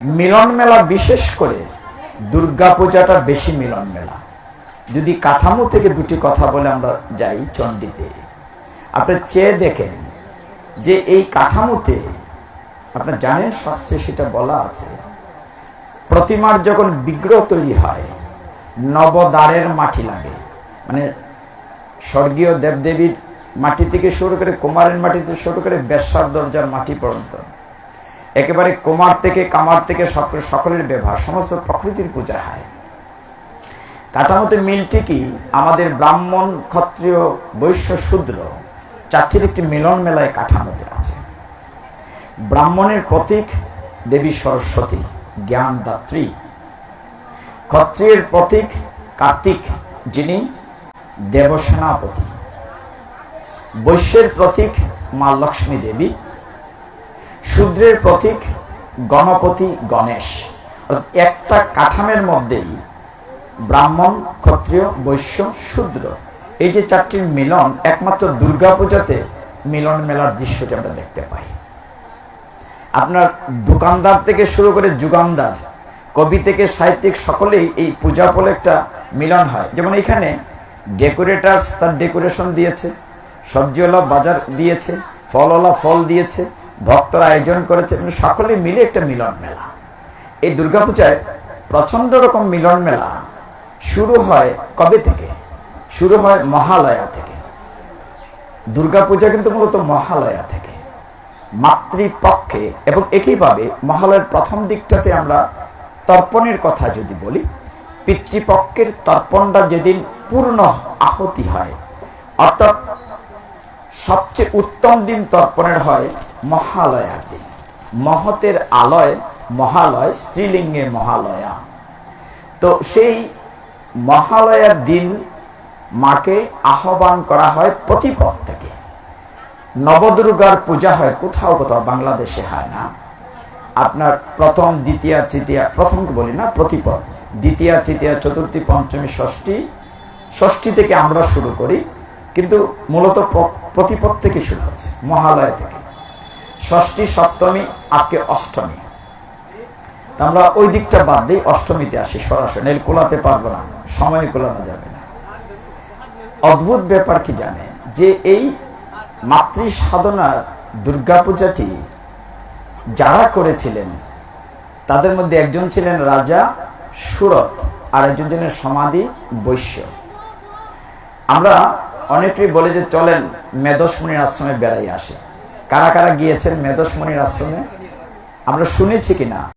মিলন মেলা বিশেষ করে দুর্গা পূজাটা বেশি মিলন মেলা যদি কাঠামো থেকে দুটি কথা বলে আমরা যাই চণ্ডীতে। আপনি চেয়ে দেখেন যে এই কাঠামোতে, আপনার জানেন শাস্ত্রে সেটা বলা আছে, প্রতিমার যখন বিগ্রহ তৈরি হয়, নবদ্বারের মাটি লাগে। মানে স্বর্গীয় দেবদেবীর মাটি থেকে শুরু করে কুমারের মাটি থেকে শুরু করে বেশ্যার দরজার মাটি পর্যন্ত। একেবারে কুমার থেকে কামার থেকে সকল- সকলের ব্যবহার, সমস্ত প্রকৃতির পূজা হয়। কাঠামোতে মিলটি কি? আমাদের ব্রাহ্মণ ক্ষত্রিয় বৈশ্য শূদ্র, চারটির একটি মিলন মেলায় কাঠামোতে আছে। ব্রাহ্মণের প্রতীক দেবী সরস্বতী জ্ঞানদাত্রী ক্ষত্রিয়ের প্রতীক কার্তিক, যিনি দেবসেনাপতি। বৈশ্যের প্রতীক মা লক্ষ্মী দেবী। শূদ্রের প্রতীক গণপতি গণেশ। একটা কাঠামের মধ্যেই ব্রাহ্মণ, ক্ষত্রিয়, বৈশ্য, শূদ্র। এই যে চারটির মিলন, একমাত্র দুর্গাপূজাতে মিলন মেলার দৃশ্যটি আমরা দেখতে পাই। আপনার দোকানদার থেকে শুরু করে যুগানদার, কবি থেকে সাহিত্যিক সকলেই এই পূজা বলে একটা মিলন হয়। যেমন এখানে ডেকোরেটার্স তার ডেকোরেশন দিয়েছে, সবজিওয়ালা বাজার দিয়েছে, ফলওয়ালা ফল দিয়েছে ভক্তরা আয়োজন করেছে সকলে মিলে একটা মিলন মেলা। এই দুর্গাপূজায় প্রচণ্ড রকম মিলন মেলা শুরু হয় কবে থেকে? শুরু হয় মহালয়া থেকে। দুর্গাপূজা কিন্তু মূলত মহালয়া থেকে। মাতৃপক্ষে এবং একইভাবে মহালয়ের প্রথম দিকটাতে আমরা তর্পণের কথা যদি বলি, পিতৃপক্ষের তর্পণটা যেদিন পূর্ণ আহতি হয়, অর্থাৎ সবচেয়ে উত্তম দিন তর্পণের হয় মহালয়ার দিন। মহতের আলয়, মহালয় স্ত্রীলিঙ্গে মহালয়া। তো সেই মহালয়ার দিন মাকে আহ্বান করা হয় প্রতিপদ থেকে। নবদুর্গার পূজা হয়, কোথাও কোথাও, বাংলাদেশে হয় না। আপনার প্রথম, দ্বিতীয়, তৃতীয়া প্রথম বলি না, প্রতিপদ। দ্বিতীয়, তৃতীয়া, চতুর্থী, পঞ্চমী, ষষ্ঠী ষষ্ঠী থেকে আমরা শুরু করি, কিন্তু মূলত প্রতিপদ থেকে শুরু হচ্ছে, মহালয় থেকে। ষষ্ঠী, সপ্তমী, আজকে অষ্টমী। আমরা ওই দিকটা বাদ দিই, অষ্টমীতে আসি সরাসরি কোলাতে পারব না, সময় কোলানো যাবে না। অদ্ভুত ব্যাপার কি জানে? যে এই মাতৃ সাধনার দুর্গাপূজাটি যারা করেছিলেন, তাদের মধ্যে একজন ছিলেন রাজা সুরত আর একজন ছিলেন সমাধি বৈশ্য। আমরা অনেকেই বলে যে চলেন মেদসমণির আশ্রমে বেড়াই আসে। কারা কারা গিয়েছেন মেধস্মণির আশ্রমে? আমরা শুনেছি কিনা?